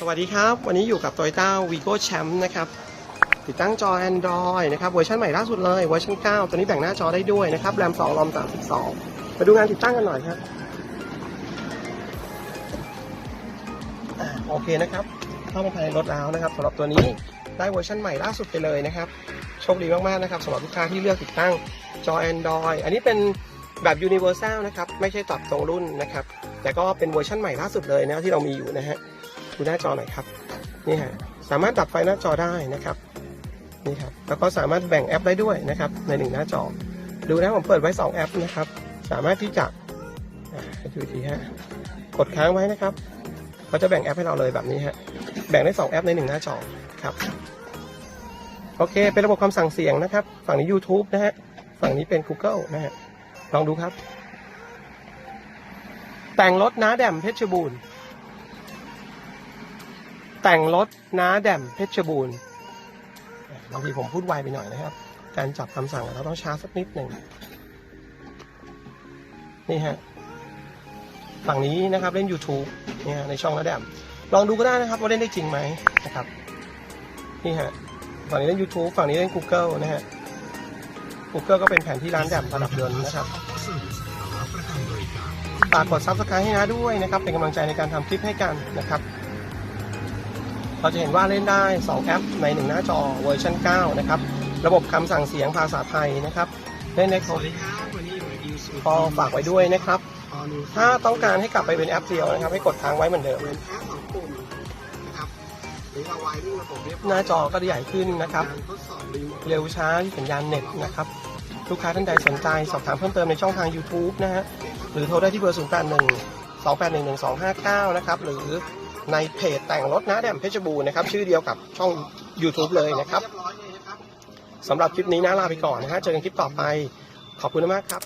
สวัสดีครับ วันนี้อยู่กับ Toyota Vigo Champ นะครับ ติดตั้งจอ Android นะครับ เวอร์ชันใหม่ล่าสุดเลยเวอร์ชัน 9 ตัวนี้แบ่งหน้าจอได้ด้วยนะครับแรม2รอม32 มาดูงานติดตั้งกันหน่อยครับโอเคนะครับ เข้ามาภายในรถแล้วนะครับสำหรับตัวนี้ได้เวอร์ชันใหม่ล่าสุดไปเลยนะครับ โชคดีมาก ๆ นะครับสำหรับลูกค้าที่เลือกติดตั้งจอ Android อันนี้เป็นแบบ Universal นะครับ ไม่ใช่ตัดตรงรุ่นนะครับ แต่ก็เป็นเวอร์ชันใหม่ล่าสุดเลยนะที่เรามีอยู่นะฮะ ดูหน้าจอหน่อยครับนี่ฮะสามารถดับไฟหน้าจอได้นะครับนี่ครับแล้วก็สามารถแบ่งแอปได้ด้วยนะครับในหนึ่งหน้าจอ ดูนะผมเปิดไว้ 2 แอปนะครับ สามารถที่จะดูอีกทีฮะกดค้างไว้นะครับเขาจะแบ่งแอปให้เราเลยแบบนี้ฮะแบ่งได้ 2 แอปในหนึ่งหน้าจอครับโอเค เป็นระบบคำสั่งเสียงนะครับ ฝั่งนี้ YouTube นะฮะฝั่งนี้เป็น Google นะฮะลองดูครับ แต่งรถน้าแดมเพชรบูรณ์ แต่งรถน้าแดมเพชรบูรณ์บางทีผมพูดไวไปหน่อยนะครับ การจับคำสั่งเราต้องช้าสักนิดหนึ่งนี่ฮะฝั่งนี้นะครับเล่น YouTube เนี่ยในช่องน้าแดมลองดูก็ได้นะครับว่าเล่นได้จริงไหมนะครับนี่ฮะฝั่งนี้เล่น YouTube ฝั่งนี้เล่น Google นะฮะ Google ก็เป็นแผนที่ร้านแดมระดับยนต์นะครับฝากกด Subscribe ให้นะด้วยนะครับ เป็นกำลังใจในการทำคลิปให้กันนะครับ เราจะเห็นว่าเล่นได้ 2 แอปใน 1 หน้าจอเวอร์ชัน9นะครับ ระบบคำสั่งเสียงภาษาไทยนะครับเล่นได้ครบก็ฝากไว้ด้วยนะครับ ถ้าต้องการให้กลับไปเป็นแอปเดียวนะครับ ให้กดค้างไว้เหมือนเดิมเป็นแค่สองปุ่มนะครับหรือเราไวริ่งระบบเรียบร้อยหน้าจอก็ใหญ่ขึ้นนะครับการทดสอบรีโมทเร็วช้าที่สัญญาณเน็ตนะครับ ลูกค้าท่านใดสนใจสอบถามเพิ่มเติมในช่องทาง YouTube นะฮะ หรือโทรได้ที่เบอร์ 0 8 1 2 8 1 1 2 5 9 นะครับ หรือ ในเพจแต่งรถนะแดมเพชรบูรณ์นะครับชื่อเดียวกับช่อง YouTube เลยนะครับเลยนะครับสำหรับคลิปนี้นะลาไปก่อนนะฮะเจอกันคลิปต่อไปขอบคุณมากครับ